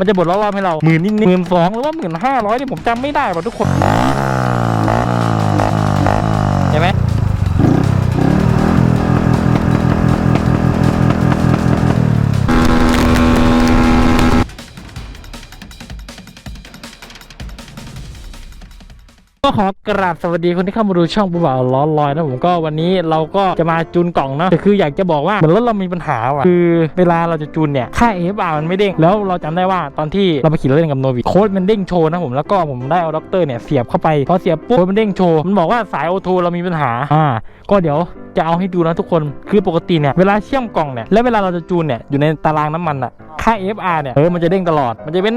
มันจะบดรอบๆให้เราหมื่นนิดๆหมื่นสองหรือว่าหมื่นห้าร้อยนี่ผมจำไม่ได้ว่ะทุกคน ก็ขอกราบสวัสดีคนที่เข้ามาดูช่องปูบ่าวล้อลอยนะผมก็วันนี้เราก็จะมาจูนกล่องเนาะแต่คืออยากจะบอกว่าเหมือนรถเรามีปัญหาว่ะคือเวลาเราจะจูนเนี่ยค่า AFR มันไม่เด้งแล้วเราจำได้ว่าตอนที่เราไปขี่รถเล่นกับโนวิโค้ดมันเด้งโชว์นะผมแล้วก็ผมได้เอาด็อกเตอร์เนี่ยเสียบเข้าไปพอเสียบปุ๊บมันเด้งโชว์มันบอกว่าสายโอทูเรามีปัญหาอ่าก็เดี๋ยวจะเอาให้ดูนะทุกคนคือปกติเนี่ยเวลาเชื่อมกล่องเนี่ยและเวลาเราจะจูนเนี่ยอยู่ในตารางน้ำมันอะค่า FR เนี่ยเออมันจะเด้งตลอด มันจะเป็น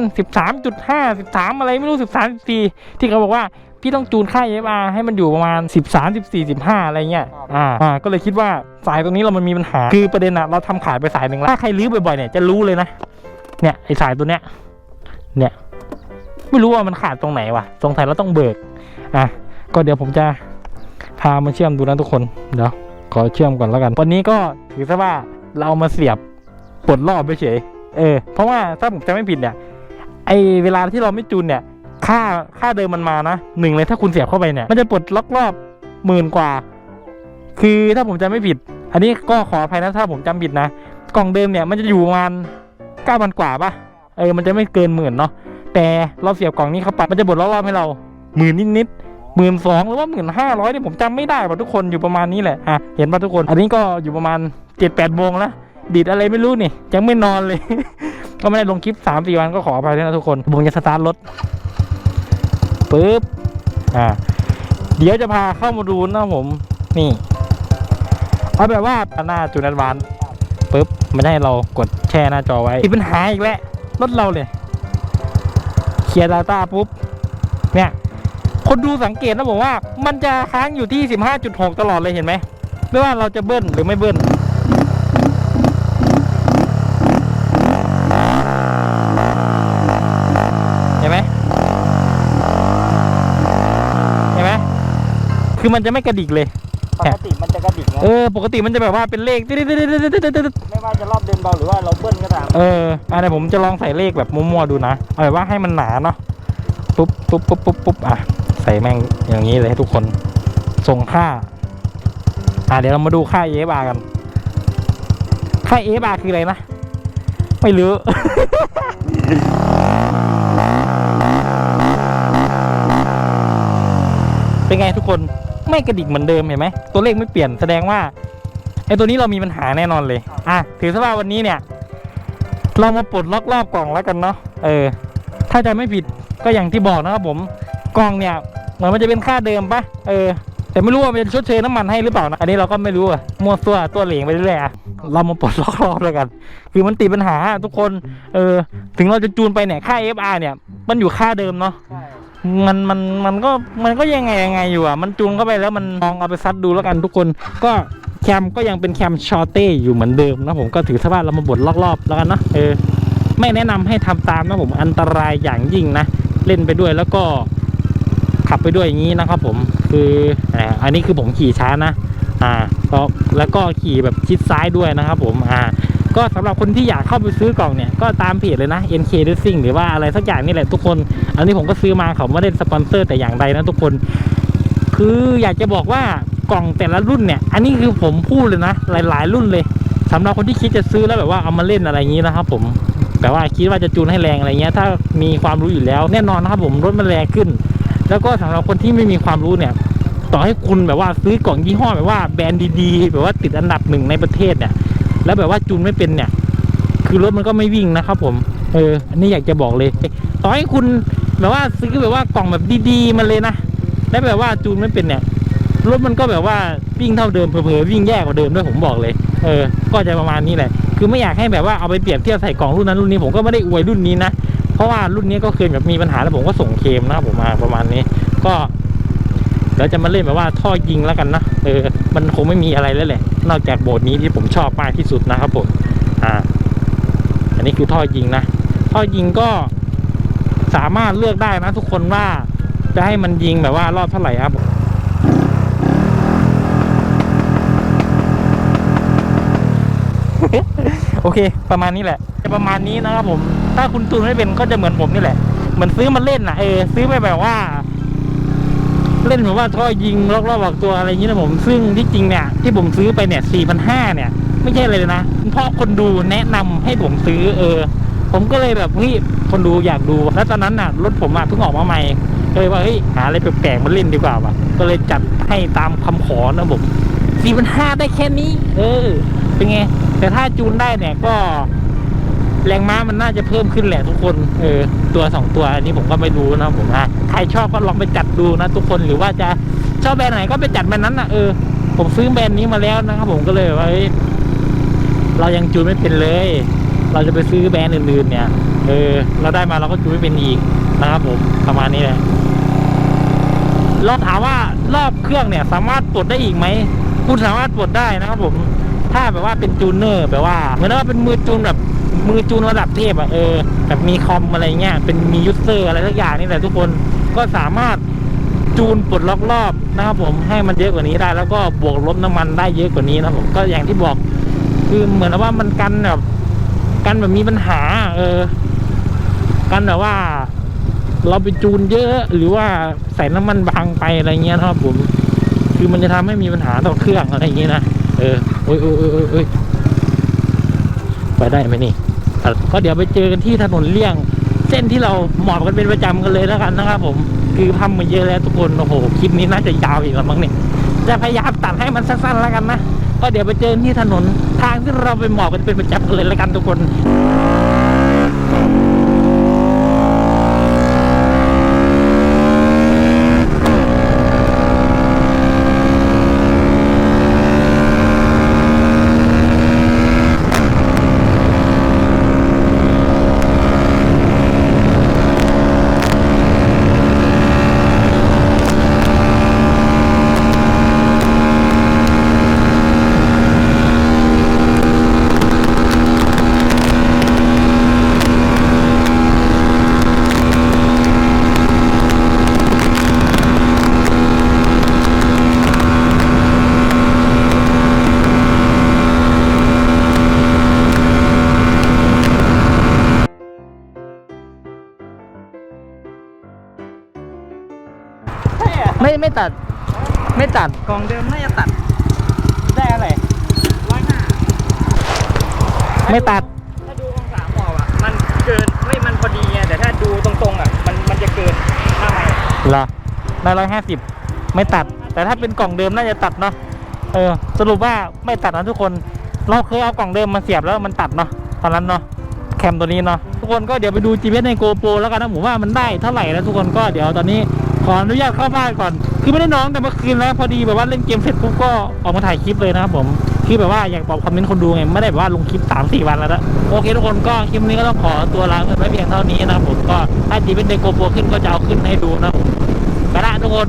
13.5 13 อะไรไม่รู้ 13 14 ที่เขาบอกว่า พี่ต้องจูนค่า FR ให้มันอยู่ประมาณ 13 14 15 อะไรเงี้ยอ่าอ่าก็เลยคิดว่าสายตรงนี้เรามันมีปัญหา คือประเด็นอะเราทำขายไปสายหนึ่งแล้วถ้าใครรื้อบ่อยๆเนี่ยจะรู้เลยนะเนี่ยไอสายตัวเนี้ยเนี่ยไม่รู้ว่ามันขาดตรงไหนวะสงสัยเราต้องเบิกอะก็เดี๋ยวผมจะพามาเชื่อมดูนะทุกคนเดี๋ยวขอเชื่อมก่อนแล้วกัน วันนี้ก็ถือซะว่าเราเอามาเสียบปลดรอบไปเฉย เออ เพราะว่าถ้าผมจะไม่ผิดเนี่ย ไอเวลาที่เราไม่จูนเนี่ย ค่าค่าเดิมมันมานะหนึ่งเลยถ้าคุณเสียบเข้าไปเนี่ย มันจะปลดล็อกรอบหมื่นกว่า คือถ้าผมจำไม่ผิด อันนี้ก็ขออภัยนะถ้าผมจำผิดนะ กล่องเดิมเนี่ยมันจะอยู่ประมาณเก้าพันกว่าปะเออมันจะไม่เกินหมื่นเนาะแต่เราเสียบกล่องนี้เข้าไปมันจะบดรอบๆให้เราหมื่นนิดๆหมื่นสองหรือว่าหมื่นห้าร้อยเนี่ยผมจำไม่ได้ป่ะทุกคนอยู่ประมาณนี้แหละอะเห็นป่ะทุกคน อันนี้ก็อยู่ประมาณเจ็ดแปดโมงแล้วดีดอะไรไม่รู้นี่ยังไม่นอนเลย ก็ไม่ได้ลงคลิปสามสี่วันก็ขออภัยด้วยนะทุกคนผมจะสตาร์ทรถ ปึ๊บอ่าเดี๋ยวจะพาเข้ามาดูนะผม นี่เอาแบบว่าหน้าจูนแอดวานปึ๊บไม่ให้เรากดแช่หน้าจอไว้มีปัญหาอีกแล้วรถเราเลยเคลียร์ Data ปุ๊บ เนี่ย คนดูสังเกตนะบอกว่า มันจะค้างอยู่ที่ 15.6 ตลอดเลยเห็นไหมไม่ว่าเราจะเบิ้ลหรือไม่เบิ้ล คือมันจะไม่กระดิกเลย ปกติมันจะกระดิกนะเออ ปกติมันจะแบบว่าเป็นเลขตึ๊ดๆๆๆๆไม่ว่าจะรอบเดินเบาหรือว่าเราเบิ้ลก็ตามเอออันนี้ผมจะลองใส่เลขแบบมั่วๆดูนะเอาแบบว่าให้มันหนาเนาะปุ๊บปุ๊บปุ๊บปุ๊บปุ๊บอะใส่แม่งอย่างนี้เลยให้ทุกคนส่งค่า อะเดี๋ยวเรามาดูค่า FR กัน ค่า FR คืออะไรนะ ไม่รู้เป็นไงทุกคน ไม่กระดิกเหมือนเดิมเห็นไหมตัวเลขไม่เปลี่ยนแสดงว่าไอ้ตัวนี้เรามีปัญหาแน่นอนเลย อะถือซะว่าวันนี้เนี่ย เรามาปลดล็อกรอบกล่องแล้วกันเนาะเออ ถ้าจะไม่ผิดก็อย่างที่บอกนะครับผมกล่องเนี่ยเหมือนมันจะเป็นค่าเดิมปะเออแต่ไม่รู้ว่ามันจะชดเชยน้ำมันให้หรือเปล่านะอันนี้เราก็ไม่รู้อะมั่วตัวตัวเหลงไปเรื่อยๆอะเรามาปลดล็อกรอบแล้วกัน คือมันติดปัญหาทุกคน เออถึงเราจะจูนไปเนี่ยค่า FR เนี่ย มันอยู่ค่าเดิมเนาะใช่ มันมันมันก็มันก็ยังไงยังไงอยู่อะ มันจูนเข้าไปแล้วมันลองเอาไปซัดดูแล้วกันทุกคน ก็แคมก็ยังเป็นแคมชอเต้อยู่เหมือนเดิมนะผมก็ถือซะว่าเรามาบดรอบๆแล้วกันนะเออไม่แนะนำให้ทำตามนะผมอันตรายอย่างยิ่งนะ เล่นไปด้วยแล้วก็ขับไปด้วยอย่างนี้นะครับผมคืออันนี้คือผมขี่ช้านะ อ่าก็แล้วก็ขี่แบบชิดซ้ายด้วยนะครับผมอ่า ก็สำหรับคนที่อยากเข้าไปซื้อกล่องเนี่ยก็ตามเพจเลยนะ NK Racing หรือว่าอะไรสักอย่างนี่แหละทุกคน อันนี้ผมก็ซื้อมาเขาไม่ได้สปอนเซอร์แต่อย่างใดนะทุกคน คืออยากจะบอกว่ากล่องแต่ละรุ่นเนี่ย อันนี้คือผมพูดเลยนะ หลายๆ รุ่นเลยสำหรับคนที่คิดจะซื้อแล้วแบบว่าเอามาเล่นอะไรอย่างนี้นะครับผมแบบว่าคิดว่าจะจูนให้แรงอะไรเงี้ย ถ้ามีความรู้อยู่แล้วแน่นอนนะครับผมรถมันแรงขึ้น แล้วก็สำหรับคนที่ไม่มีความรู้เนี่ย ต่อให้คุณแบบว่าซื้อกล่องยี่ห้อแบบว่าแบรนด์ดีๆแบบว่าติดอันดับหนึ่งในประเทศเนี่ย แล้วแบบว่าจูนไม่เป็นเนี่ย คือรถมันก็ไม่วิ่งนะครับ ผม เออ อันนี้อยากจะบอกเลยต่อให้คุณแบบว่าซื้อแบบว่ากล่องแบบดีๆมาเลยนะแล้วแบบว่าจูนไม่เป็นเนี่ยรถมันก็แบบว่าวิ่งเท่าเดิมเผลอๆวิ่งแย่กว่าเดิมด้วยผมบอกเลย เออ ก็จะประมาณนี้แหละ คือไม่อยากให้แบบว่าเอาไปเปรียบเทียบใส่กล่องรุ่นนั้นรุ่นนี้ผมก็ไม่ได้อวยรุ่นนี้นะ เพราะว่ารุ่นนี้ก็เคยแบบมีปัญหาแล้วผมก็ส่งเคมนะผมมาประมาณนี้ ก็ เดี๋ยวจะมาเล่นแบบว่าท่อยิงแล้วกันนะ เออ มันคงไม่มีอะไรแล้วแหละ นอกจากโบสถ์นี้ที่ผมชอบมากที่สุดนะครับผม อ่า อันนี้คือท่อยิงนะ ท่อยิงก็สามารถเลือกได้นะทุกคนว่าจะให้มันยิงแบบว่ารอบเท่าไหร่ครับโอเค ประมาณนี้แหละประมาณนี้นะครับผม ถ้าคุณจูนไม่เป็นก็จะเหมือนผมนี่แหละ เหมือนซื้อมาเล่นนะเออซื้อไปแบบว่า เล่นแบบว่าท่อยิงรอบๆออกตัวอะไรอย่างนี้นะผมซึ่งที่จริงเนี่ยที่ผมซื้อไปเนี่ยสี่พันห้าเนี่ย ไม่ใช่เลยนะเพราะคนดูแนะนำให้ผมซื้อเออ ผมก็เลยแบบเฮ้ยคนดูอยากดูแล้วตอนนั้นน่ะรถผมอะเพิ่งออกมาใหม่ก็เลยว่าเฮ้ยหาอะไรแปลกๆมาเล่นดีกว่าว่ะก็เลยจัดให้ตามคำขอนะผมสี่พันห้าได้แค่นี้ เออ เป็นไงแต่ถ้าจูนได้เนี่ยก็ แรงม้ามันน่าจะเพิ่มขึ้นแหละทุกคนเออตัวสองตัวอันนี้ผมก็ไม่รู้นะผมนะใครชอบก็ลองไปจัดดูนะทุกคนหรือว่าจะชอบแบรนด์ไหนก็ไปจัดแบรนด์นั้นนะเออผมซื้อแบรนด์นี้มาแล้วนะครับผมก็เลยว่าเฮ้ยเรายังจูนไม่เป็นเลย เราจะไปซื้อแบรนด์อื่นๆ เนี่ย เออ เราได้มาเราก็จูนไม่เป็นอีกนะครับผมประมาณนี้แหละเราถามว่ารอบเครื่องเนี่ย สามารถปลดได้อีกไหมคุณสามารถปลดได้นะครับผม ถ้าแบบว่าเป็นจูนเนอร์แบบว่าเหมือนว่าเป็นมือจูนแบบ มือจูนระดับเทพอะเออแบบมีคอมอะไรเงี้ยเป็นมียูสเซอร์อะไรสักอย่างนี่แหละทุกคนก็สามารถจูนปลดล็อกรอบนะครับผมให้มันเยอะกว่านี้ได้ แล้วก็บวกลบน้ำมันได้เยอะกว่านี้นะผมก็อย่างที่บอกคือเหมือนว่ามันกันแบบกันแบบมีปัญหา เออ กันแบบว่า เราไปจูนเยอะ หรือว่าใส่น้ำมันบางไปอะไรเงี้ยนะครับผม คือมันจะทำให้มีปัญหาต่อเครื่องอะไรอย่างงี้นะเออโอ้ยโอ้ยโอ้ยโอ้ยโอ้ย ไปได้ไหมนี่ก็เดี๋ยวไปเจอกันที่ถนนเลี่ยง เส้นที่เราหมอบกันเป็นประจำกันเลยแล้วกันนะครับ ผมคือทำมาเยอะแล้วทุกคนโอ้โหคลิปนี้น่าจะยาวอีกแล้วมั้งเนี่ยจะพยายามตัดให้มันสั้นๆแล้วกันนะก็เดี๋ยวไปเจอที่ถนนทางที่เราไปหมอบกันเป็นประจำกันเลยแล้วกันทุกคน ไม่ไม่ตัด ไม่ตัดกล่องเดิมน่าจะตัด ได้อะไรร้อยห้าไม่ตัด ถ้าดูองศาหมอบอะ มันเกินไม่มันพอดีไงแต่ถ้าดูตรงๆอะ มันมันจะเกินข้างในเหรอได้ร้อยห้าสิบไม่ตัด แต่ถ้าเป็นกล่องเดิมน่าจะตัดเนาะเออ สรุปว่าไม่ตัดนะทุกคน เราเคยเอากล่องเดิมมาเสียบแล้วมันตัดเนาะตอนนั้นเนาะแคมตัวนี้เนาะทุกคนก็เดี๋ยวไปดู GPS ใน GoPro แล้วกันนะผมว่ามันได้เท่าไหร่แล้วทุกคนก็เดี๋ยวตอนนี้ ขออนุญาตเข้าบ้านก่อน คือไม่ได้น้องแต่เมื่อคืนแล้วพอดีแบบว่าเล่นเกมเสร็จปุ๊บก็ออกมาถ่ายคลิปเลยนะครับผมคือแบบว่าอยากบอกคอมเมนต์คนดูไงไม่ได้แบบว่าลงคลิปสามสี่วันแล้วนะโอเคทุกคนก็คลิปนี้ก็ต้องขอตัวลาไปเพียงเท่านี้นะครับผมก็ถ้าจีเป็นเดโกโปรขึ้นก็จะเอาขึ้นให้ดูนะครับไปละทุกคน